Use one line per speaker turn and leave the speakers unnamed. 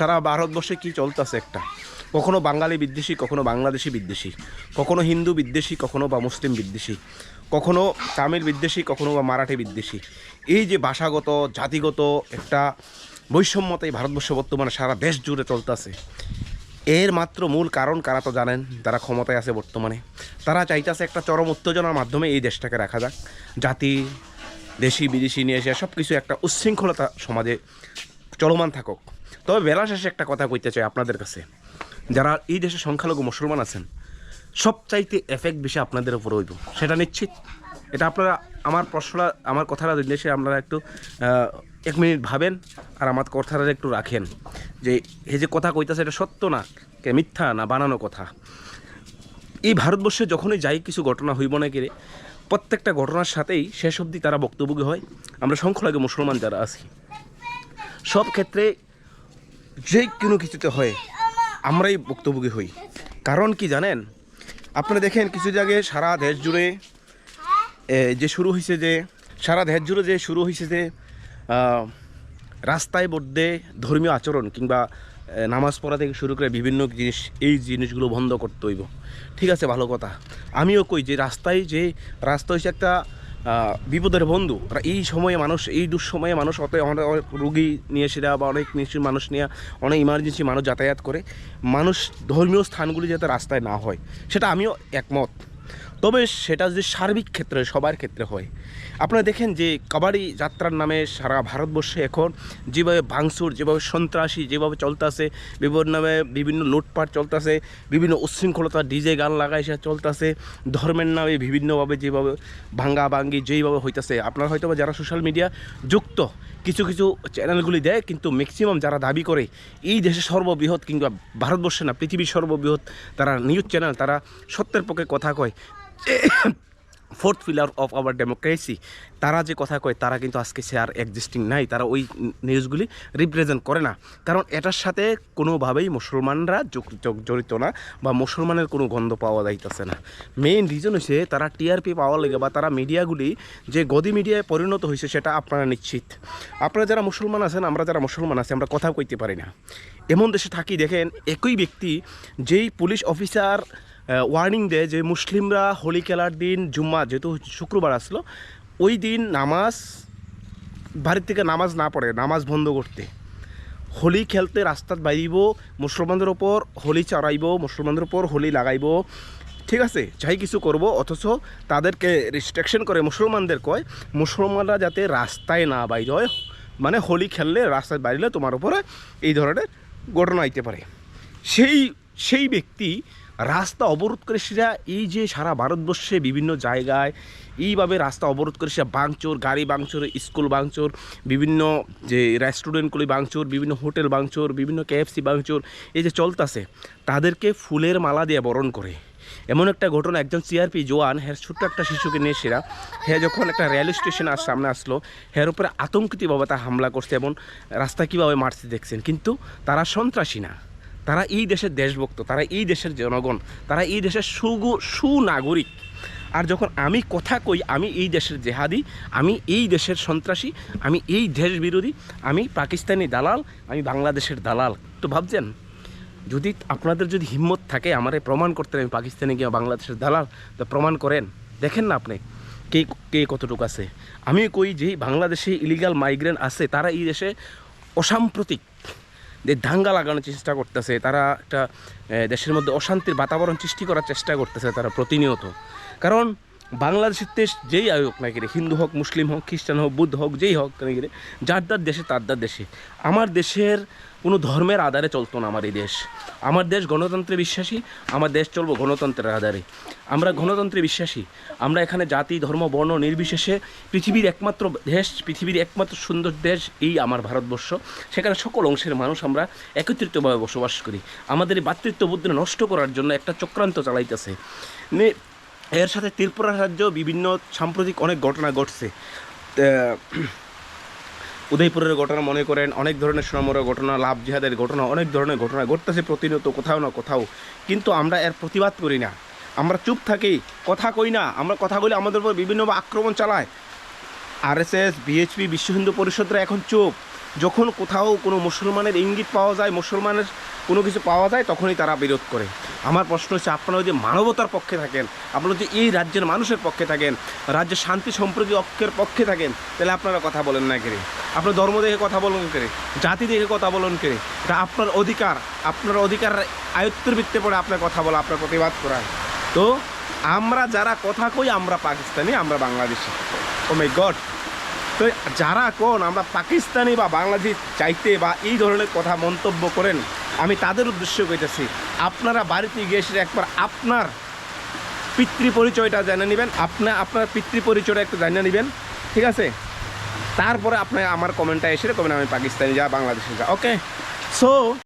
সারা ভারতবর্ষে কি চলতেছে একটা? কখনো বাঙালি বিদ্বেষী, কখনো বাংলাদেশি বিদ্বেষী, কখনো হিন্দু বিদ্বেষী, কখনো বা মুসলিম বিদ্বেষী, কখনো তামিল বিদ্বেষী, কখনো বা মারাঠি বিদ্বেষী। এই যে ভাষাগত, জাতিগত একটা বৈষম্যতা এই ভারতবর্ষ বর্তমানে সারা দেশ জুড়ে চলতেছে, এর মাত্র মূল কারণ কারা তো জানেন? তারা ক্ষমতায় আছে বর্তমানে। তারা চাইতেছে একটা চরম উত্তেজনার মাধ্যমে এই দেশটাকে রাখা যাক। জাতি দেশি বিদেশি নিয়ে এসে সব কিছু একটা উচ্ছৃঙ্খলতা সমাজে চলমান থাকুক। তবে বেলা শেষে একটা কথা কইতে চাই আপনাদের কাছে। যারা এই দেশে সংখ্যালঘু মুসলমান আছেন, সবচাইতে এফেক্ট বেশি আপনাদের উপর হইব। সেটা নিশ্চিত। এটা আপনারা আমার প্রশ্নটা, আমার কথাটা দেশে আপনারা একটু এক মিনিট ভাবেন আর আমার কথাটা একটু রাখেন। যে এই যে কথা কইতাছে এটা সত্য না? কে মিথ্যা না বানানো কথা? এই ভারতবর্ষে যখনই যাই কিছু ঘটনা হইব না কেড়ে প্রত্যেকটা ঘটনার সাথেই শেষ অবধি তারা বক্তব্য হয়। আমরা সংখ্যালঘু মুসলমান যারা আছি, সব ক্ষেত্রে যে কোনো কিছুতে হয়, আমরাই ভুক্তভোগী হই। কারণ কি জানেন? আপনারা দেখেন কিছু জায়গায় সারা দেশ জুড়ে যে শুরু হয়েছে যে, সারা দেশ জুড়ে যে শুরু হয়েছে যে রাস্তায় বড্ডে ধর্মীয় আচরণ কিংবা নামাজ পড়া থেকে শুরু করে বিভিন্ন জিনিস, এই জিনিসগুলো বন্ধ করতে হইব। ঠিক আছে, ভালো কথা। আমিও কই যে, রাস্তায় যে, রাস্তা হচ্ছে একটা বিপদের বন্ধু। এই সময়ে মানুষ, এই দুঃসময়ে মানুষ অত অনেক রুগী নিয়ে সেরা বা অনেক নিশ্চয় মানুষ নিয়ে, অনেক ইমার্জেন্সি মানুষ যাতায়াত করে। মানুষ ধর্মীয় স্থানগুলি যাতে রাস্তায় না হয়, সেটা আমিও একমত। তবে সেটা যদি সার্বিক ক্ষেত্রে, সবার ক্ষেত্রে হয়। আপনারা দেখেন যে কাবাডি যাত্রার নামে সারা ভারতবর্ষে এখন যেভাবে ভাঙচুর, যেভাবে সন্ত্রাসী, যেভাবে চলতেছে, বিভিন্ন নামে বিভিন্ন লুটপাট চলতেছে, বিভিন্ন উচ্ছৃঙ্খলতা ডিজে গান লাগাই সে চলতেছে, ধর্মের নামে বিভিন্নভাবে যেভাবে ভাঙ্গা ভাঙ্গি যেইভাবে হইতেছে। আপনারা হয়তো যারা সোশ্যাল মিডিয়া যুক্ত, কিছু কিছু চ্যানেলগুলি দেয়, কিন্তু ম্যাক্সিমাম যারা দাবি করে, এই দেশে সর্ববৃহৎ কিংবা ভারতবর্ষে না, পৃথিবীর সর্ববৃহৎ তারা নিউজ চ্যানেল তারা সত্যের পক্ষে কথা কয়। Fourth pillar of our democracy তারা যে কথা কয়, তারা কিন্তু আজকে সে আর এক্সিস্টিং নাই। তারা ওই নিউজগুলি রিপ্রেজেন্ট করে না। কারণ এটার সাথে কোনোভাবেই মুসলমানরা জড়িত না বা মুসলমানের কোনো গন্ধ পাওয়া যাইতেছে না। মেইন রিজন হচ্ছে তারা টিআরপি পাওয়ার লেগে বা তারা মিডিয়াগুলি যে গদি মিডিয়ায় পরিণত হয়েছে সেটা আপনারা নিশ্চিত। আপনারা যারা মুসলমান আছেন, আমরা যারা মুসলমান আছি, আমরা কথা কইতে পারি না। এমন দেশে থাকি, দেখেন, একই ব্যক্তি যেই পুলিশ অফিসার ওয়ার্নিং দেয় যে মুসলিমরা হোলি খেলার দিন জুম্মা যেহেতু শুক্রবার আসলো, ওই দিন নামাজ, বাড়ির থেকে নামাজ না পড়ে, নামাজ বন্ধ করতে। হোলি খেলতে রাস্তাত বাইব মুসলমানদের ওপর হোলি চড়াইব, মুসলমানদের ওপর হোলি লাগাইব। ঠিক আছে, যাই কিছু করব, অথচ তাদেরকে রেস্ট্রিকশন করে, মুসলমানদের কয়, মুসলমানরা যাতে রাস্তায় না বাইর হয় মানে হোলি খেললে রাস্তায় বাইরে তোমার উপরে এই ধরনের ঘটনা আইতে পারে। সেই সেই ব্যক্তি রাস্তা অবরোধ করে সেটা এই যে সারা ভারতবর্ষে বিভিন্ন জায়গায় এইভাবে রাস্তা অবরোধ করে সেটা বাংচোর, গাড়ি বাংচোর, স্কুল বাংচোর, বিভিন্ন যে রেস্টুরেন্টগুলি বাংচোর, বিভিন্ন হোটেল বাংচোর, বিভিন্ন কেএফসি বাংচোর, এই যে চলতেছে, তাদেরকে ফুলের মালা দিয়ে বরণ করে। এমন একটা ঘটনা, একজন সিআরপি জোয়ান হ্যাঁ ছোট্ট একটা শিশুকে নিয়ে সেরা হ্যাঁ যখন একটা রেল স্টেশন আর সামনে আসলো হ্যার উপরে আতঙ্কিতভাবে তা হামলা করছে এবং রাস্তা কীভাবে মারছে দেখছেন, কিন্তু তারা সন্ত্রাসী না। তারা এই দেশের দেশভক্ত, তারা এই দেশের জনগণ, তারা এই দেশের সুগু, সুনাগরিক। আর যখন আমি কথা কই, আমি এই দেশের জেহাদি, আমি এই দেশের সন্ত্রাসী, আমি এই দেশ বিরোধী, আমি পাকিস্তানি দালাল, আমি বাংলাদেশের দালাল। তো ভাবছেন, যদি আপনাদের যদি হিম্মত থাকে আমারে প্রমাণ করতে আমি পাকিস্তানে গিয়ে বাংলাদেশের দালাল, তো প্রমাণ করেন। দেখেন না আপনি, কে কে কতটুকু আছে। আমি কই যে বাংলাদেশে ইলিগাল মাইগ্রেন্ট আছে, তারা এই দেশে অসাম্প্রতিক। যে দাঙ্গা লাগানোর চেষ্টা করতেছে, তারা একটা দেশের মধ্যে অশান্তির বাতাবরণ সৃষ্টি করার চেষ্টা করতেছে তারা প্রতিনিয়ত। কারণ বাংলাদেশের দেশ যেই আয়োগ না কিরে হিন্দু হোক, মুসলিম হোক, খ্রিস্টান হোক, বুদ্ধ হোক, যেই হোক না কিরে যার যার দেশে তার যার দেশে। আমার দেশের কোনো ধর্মের আধারে চলতো না আমার এই দেশ। আমার দেশ গণতন্ত্রে বিশ্বাসী, আমার দেশ চলবো গণতন্ত্রের আধারে। আমরা গণতন্ত্রে বিশ্বাসী। আমরা এখানে জাতি, ধর্ম, বর্ণ নির্বিশেষে পৃথিবীর একমাত্র দেশ, পৃথিবীর একমাত্র সুন্দর দেশ এই আমার ভারতবর্ষ। সেখানে সকল অংশের মানুষ আমরা একত্রিতভাবে বসবাস করি। আমাদের এই ভাতৃত্ববোধ নষ্ট করার জন্য একটা চক্রান্ত চালাইতেছে। এর সাথে ত্রিপুরা রাজ্য বিভিন্ন সাম্প্রতিক অনেক ঘটনা ঘটছে। উদয়পুরের ঘটনা মনে করেন, অনেক ধরনের সোনামুড়ার ঘটনা, লাভ জিহাদের ঘটনা, অনেক ধরনের ঘটনা ঘটতেছে প্রতিনিয়ত কোথাও না কোথাও। কিন্তু আমরা এর প্রতিবাদ করি না। আমরা চুপ থাকি, কথা কই না। আমরা কথা বলি আমাদের উপর বিভিন্ন আক্রমণ চালায়। আরএসএস বিএচপি বিশ্ব হিন্দু পরিষদরা এখন চুপ। যখন কোথাও কোনো মুসলমানের ইঙ্গিত পাওয়া যায়, মুসলমানের কোনো কিছু পাওয়া যায়, তখনই তারা বিরোধ করে। আমার প্রশ্ন হচ্ছে, আপনারা যদি মানবতার পক্ষে থাকেন, আপনারা যদি এই রাজ্যের মানুষের পক্ষে থাকেন রাজ্যের শান্তি সম্প্রতি অক্ষের পক্ষে থাকেন, তাহলে আপনারা কথা বলেন না কেরে আপনার ধর্ম দেখে কথা বলুন কেরে জাতি দেখে কথা বলুন কেরে এটা আপনার অধিকার আপনার অধিকার আয়ত্তের ভিত্তিতে পড়ে আপনার কথা বলা, আপনার প্রতিবাদ করা। তো আমরা যারা কথা কই, আমরা পাকিস্তানি, আমরা বাংলাদেশি। ও মাই গড তো যারা কোন, আমরা পাকিস্তানি বা বাংলাদেশ চাইতে বা এই ধরনের কথা মন্তব্য করেন, আমি তাদের উদ্দেশ্য কইতেছি আপনারা বাড়িতে গিয়ে একবার আপনার পিতৃ পরিচয়টা জানে নেবেন। আপনার আপনার পিতৃ পরিচয়টা একটু জানিয়ে নেবেন। ঠিক আছে? তারপরে আপনার আমার কমেন্টটা এসে কমেন্ট আমি পাকিস্তানি, যা বাংলাদেশে যা। Okay so